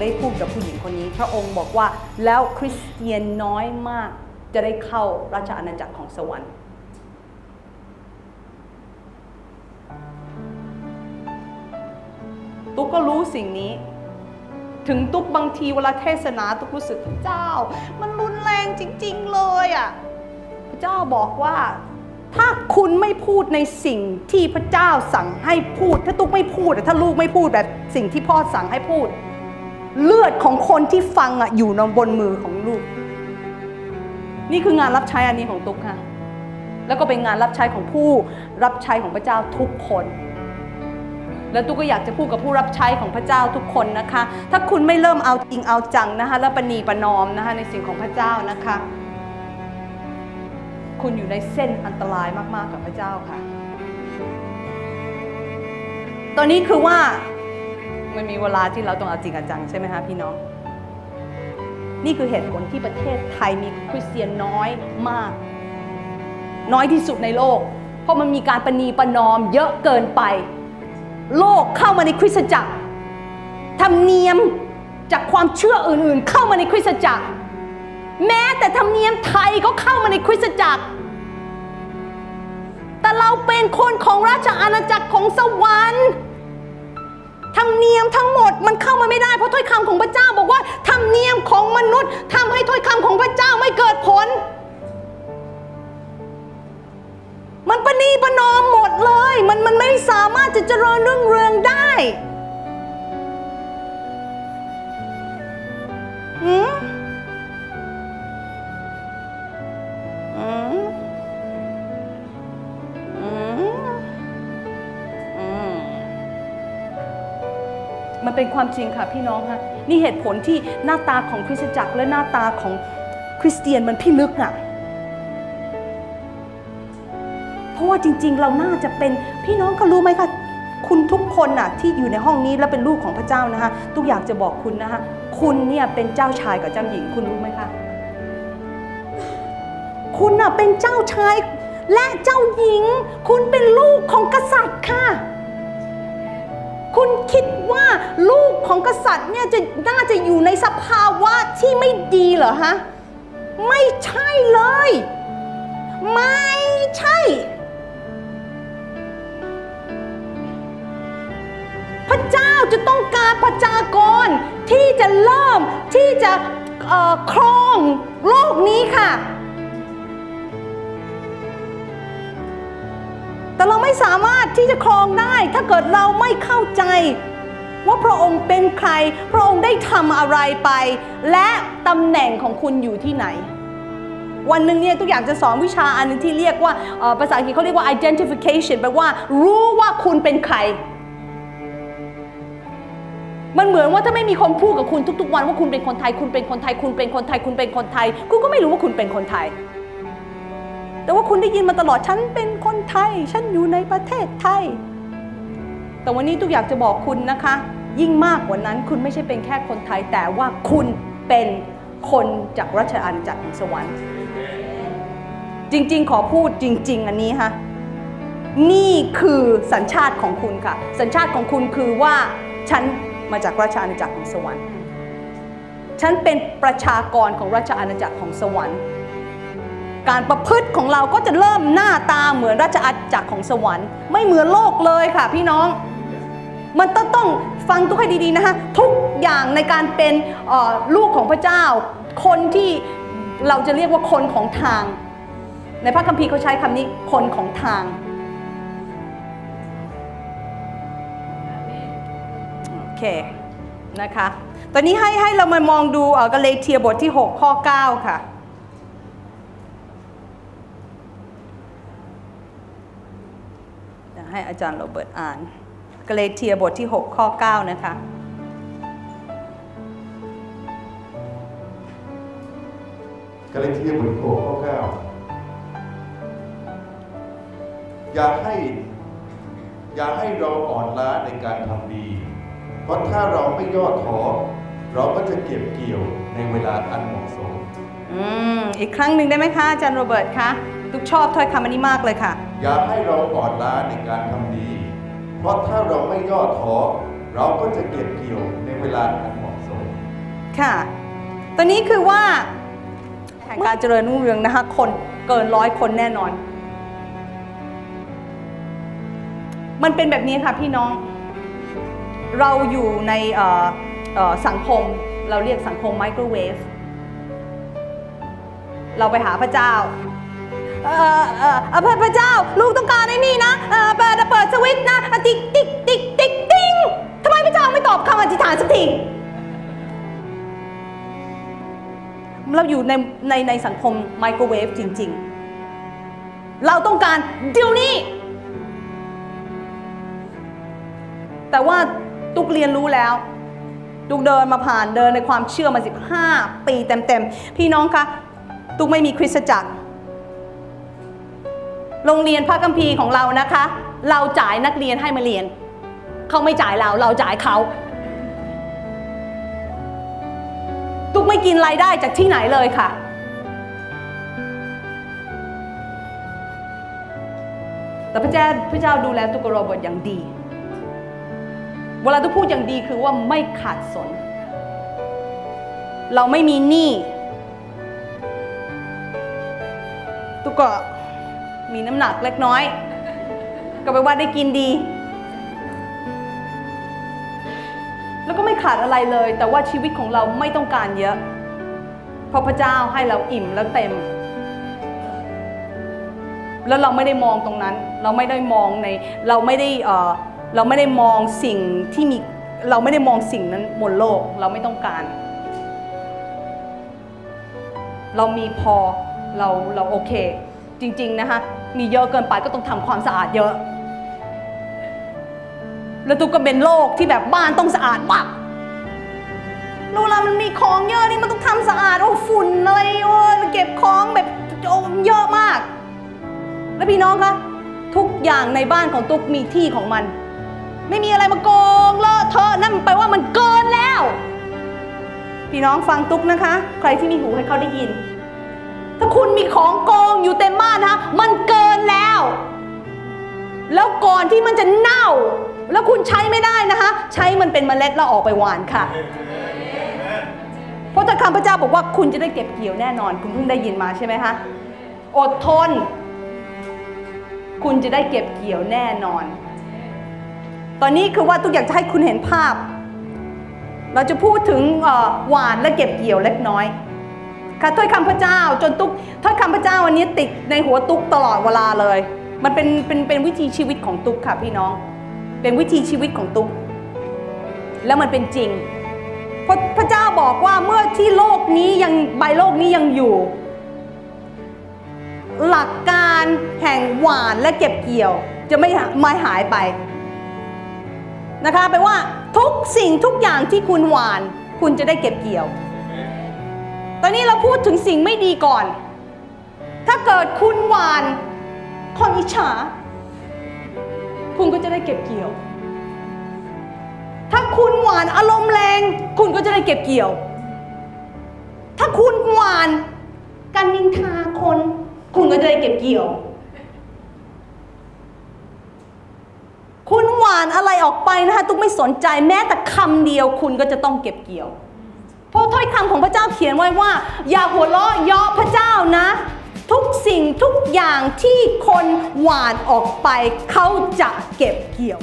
ได้พูดกับผู้หญิงคนนี้ พระองค์บอกว่าแล้วคริสเตียนน้อยมากจะได้เข้าราชอาณาจักรของสวรรค์ตุ๊กก็รู้สิ่งนี้ ถึงตุ๊กบางทีเวลาเทศนาตุ๊กรู้สึกพระเจ้า มันรุนแรงจริง ๆ เลยอะ่ะพระเจ้าบอกว่า ถ้าคุณไม่พูดในสิ่งที่พระเจ้าสั่งให้พูด ถ้าตุ๊กไม่พูดถ้าลูกไม่พูดแบบสิ่งที่พ่อสั่งให้พูด เลือดของคนที่ฟังอะอยู่ในบนมือของลูก นี่คืองานรับใช้อันนี้ของตุ๊กค่ะ แล้วก็เป็นงานรับใช้ของผู้รับใช้ของพระเจ้าทุกคน แล้วตุ๊กก็อยากจะพูดกับผู้รับใช้ของพระเจ้าทุกคนนะคะ ถ้าคุณไม่เริ่มเอาจริงเอาจังนะคะ แล้วปณีประนอมนะคะในสิ่งของพระเจ้านะคะ คุณอยู่ในเส้นอันตรายมากๆกับพระเจ้าค่ะ ตอนนี้คือว่า มันมีเวลาที่เราต้องเอาจริงเอาจังใช่ไหมคะพี่น้อง นี่คือเหตุผลที่ประเทศไทยมีคริสเตียนน้อยมาก น้อยที่สุดในโลก เพราะมันมีการประนีประนอม เยอะเกินไป โลกเข้ามาในคริสตจักรธรรมเนียมจากความเชื่ออื่นๆ เข้ามาในคริสตจักร แม้แต่ธรรมเนียมไทยก็เข้ามาในคริสตจักร แต่เราเป็นคนของราชอาณาจักรของสวรรค์ ธรรมเนียมทั้งหมดมันเข้ามาไม่ได้เพราะถ้อยคำของพระเจ้าบอกว่าธรรมเนียมของมนุษย์ทำให้ถ้อยคำของพระเจ้าไม่เกิดผล มันประนีประนอมหมดเลย มันมันไม่สามารถจะเจริญเรื่องเรืองได้ มันเป็นความจริงค่ะพี่น้องค่ะนี่เหตุผลที่หน้าตาของคริสตจักรและหน้าตาของคริสเตียนมันพิลึกอะเพราะว่าจริง ๆ เราน่าจะเป็นพี่น้องก็รู้ไหมคะคุณทุกคนน่ะที่อยู่ในห้องนี้และเป็นลูกของพระเจ้านะคะทุกอยากจะบอกคุณนะคะคุณเนี่ยเป็นเจ้าชายกับเจ้าหญิงคุณรู้ไหมคะคุณน่ะเป็นเจ้าชายและเจ้าหญิง คุณเป็นลูกของกษัตริย์ค่ะ คุณคิดว่าลูกของกษัตริย์เนี่ยจะน่าจะอยู่ในสภาวะที่ไม่ดีเหรอฮะ ไม่ใช่เลย ไม่ใช่ พระเจ้าจะต้องการประชากรที่จะเริ่มที่จะครอง ที่จะครองได้ ถ้าเกิดเราไม่เข้าใจ ว่าพระองค์เป็นใคร พระองค์ได้ทำอะไรไป และตำแหน่งของคุณอยู่ที่ไหน วันหนึ่งเนี่ยทุกอย่างจะสอนวิชาอันหนึงที่เรียกว่าภาษาอังกฤษเขาเรียกว่า identification แปลว่ารู้ว่าคุณเป็นใครมันเหมือนว่าถ้าไม่มีคนพูดกับคุณทุกๆวันว่าคุณเป็นคนไทย คุณเป็นคนไทย คุณเป็นคนไทย คุณเป็นคนไทย คุณก็ไม่รู้ว่าคุณเป็นคนไทย แต่ว่าคุณได้ยินมาตลอดฉันเป็นคนไทย ฉันอยู่ในประเทศไทย แต่วันนี้ทุกอยากจะบอกคุณนะคะ ยิ่งมากกว่านั้นคุณไม่ใช่เป็นแค่คนไทย แต่ว่าคุณเป็นคนจากราชอาณาจักรของสวรรค์ จริง ๆ ขอพูดจริง ๆ อันนี้ฮะนี่คือสัญชาติของคุณค่ะ สัญชาติของคุณคือว่าฉันมาจากราชอาณาจักรของสวรรค์ ฉันเป็นประชากรของราชอาณาจักรของสวรรค์ การประพฤติของเราก็จะเริ่มหน้าตาเหมือนราชอาณาจักรของสวรรค์ไม่เหมือนโลกเลยค่ะพี่น้อง มันต้องต้องฟังทุกให้ดีๆนะคะทุกอย่างในการเป็นลูกของพระเจ้า คนที่เราจะเรียกว่าคนของทาง ในพระคัมภีร์เขาใช้คำนี้คนของทางโอเคนะคะตอนนี้ให้ให้เรามามองดูกาเลเทียบทที่ 6 ข้อ 9 ค่ะ เดี๋ยว ให้อาจารย์โรเบิร์ตอ่านกาเลเทียบทที่ 6 ข้อ 9 นะคะกาเลเทียบทที่หกข้อเก้าอย่าให้อย่าให้เราอ่อนล้าในการทำดี เพราะถ้าเราไม่ย่อท้อเราก็จะเก็บเกี่ยวในเวลาอันเหมาะสม อืม อีกครั้งหนึ่งได้ไหมคะอาจารย์โรเบิร์ตคะ ทุกชอบถ้อยคำอันนี้มากเลยค่ะ อย่าให้เราอ่อนล้าในการทำดี เพราะถ้าเราไม่ย่อท้อเราก็จะเก็บเกี่ยวในเวลาอันเหมาะสม ค่ะ ตอนนี้คือว่าแห่งการเจริญรุ่งเรืองนะคะคนเกินร้อยคนแน่นอน มันเป็นแบบนี้ค่ะพี่น้อง เราอยู่ในเอ่อเอ่อสังคมเราเรียกสังคมไมโครเวฟ เราไปหาพระเจ้า เอ่อเอ่อเออพระพระเจ้า ลูกต้องการไอ้นี่นะเอ่อเปิดเปิดสวิตช์นะอะติ๊กติ๊กติ๊กติ๊กติ๊งทำไมพระเจ้าไม่ตอบคำอธิษฐานสักทีเราอยู่ในในในสังคมไมโครเวฟจริง ๆ เราต้องการเดี๋ยวนี้ แต่ว่าตุกเรียนรู้แล้วตุกเดินมาผ่านเดินในความเชื่อมา 15 ปีเต็ม ๆ พี่น้องคะตุกไม่มีคริสตจักร โรงเรียนพระคัมภีร์ของเรานะคะ เราจ่ายนักเรียนให้มาเรียน เขาไม่จ่ายเรา เราจ่ายเขาตุกไม่กินรายได้จากที่ไหนเลยค่ะ แต่พระเจ้าพระเจ้าดูแลตุกกับโรเบิร์ตอย่างดี เวลาตุกพูดอย่างดีคือว่าไม่ขาดสน เราไม่มีหนี้ตุกก็ มีน้ำหนักเล็กน้อย ก็แปลว่าได้กินดี แล้วก็ไม่ขาดอะไรเลย แต่ว่าชีวิตของเราไม่ต้องการเยอะ เพราะพระเจ้าให้เราอิ่มแล้วเต็ม แล้วเราไม่ได้มองตรงนั้น เราไม่ได้มองในเราไม่ได้เออเราไม่ได้มองสิ่งที่มีเราไม่ได้มองสิ่งนั้นบนโลกเราไม่ต้องการ เรามีพอเราเราโอเค จริง ๆ นะคะ มีเยอะเกินไปก็ต้องทำความสะอาดเยอะ แล้วตุกก็เป็นโรคที่แบบบ้านต้องสะอาดมากเวลามันมีของเยอะนี่มันต้องทำสะอาดโอ้ฝุ่นอะไรโอ้เก็บของแบบโอ้เยอะมาก แล้วพี่น้องคะทุกอย่างในบ้านของตุ๊กมีที่ของมัน ไม่มีอะไรมาโกงเลอะเทอะนั่นแปลว่ามันเกินแล้ว พี่น้องฟังตุ๊กนะคะ ใครที่มีหูให้เขาได้ยิน ถ้าคุณมีของโกงอยู่เต็มบ้านนะมันเกินแล้ว แล้วก่อนที่มันจะเน่า แล้วคุณใช้ไม่ได้นะคะ ใช้มันเป็นเมล็ดแล้วออกไปหวานค่ะเพราะแต่คำพระเจ้าบอกว่าคุณจะได้เก็บเกี่ยวแน่นอน คุณเพิ่งได้ยินมาใช่ไหมคะอดทน คุณจะได้เก็บเกี่ยวแน่นอน ตอนนี้คือว่าทุกอย่างจะให้คุณเห็นภาพ เราจะพูดถึงหวานและเก็บเกี่ยวเล็กน้อย ค่ะถ้อยคำพระเจ้าจนตุ๊กถ้อยคำพระเจ้าวันนี้ติดในหัวตุ๊กตลอดเวลาเลย มันเป็นเป็นเป็นวิธีชีวิตของตุ๊กค่ะพี่น้อง เป็นวิธีชีวิตของตุ๊ก แล้วมันเป็นจริงเพราะพระเจ้าบอกว่าเมื่อที่โลกนี้ยังใบโลกนี้ยังอยู่ หลักการแห่งหวานและเก็บเกี่ยว จะไม่ไม่หายไปนะคะแปลว่าทุกสิ่งทุกอย่างที่คุณหวาน คุณจะได้เก็บเกี่ยว ตอนนี้เราพูดถึงสิ่งไม่ดีก่อน ถ้าเกิดคุณหวานความอิจฉา คุณก็จะได้เก็บเกี่ยว ถ้าคุณหวานอารมณ์แรง คุณก็จะได้เก็บเกี่ยว ถ้าคุณหวานการนินทาคน คุณก็จะได้เก็บเกี่ยว คุณหวานอะไรออกไปนะคะตุ๊กไม่สนใจแม้แต่คำเดียว คุณก็จะต้องเก็บเกี่ยว เพราะถ้อยคำของพระเจ้าเขียนไว้ว่า อย่าหัวเราะเยาะพระเจ้านะ ทุกสิ่งทุกอย่างที่คนหวานออกไป เขาจะเก็บเกี่ยว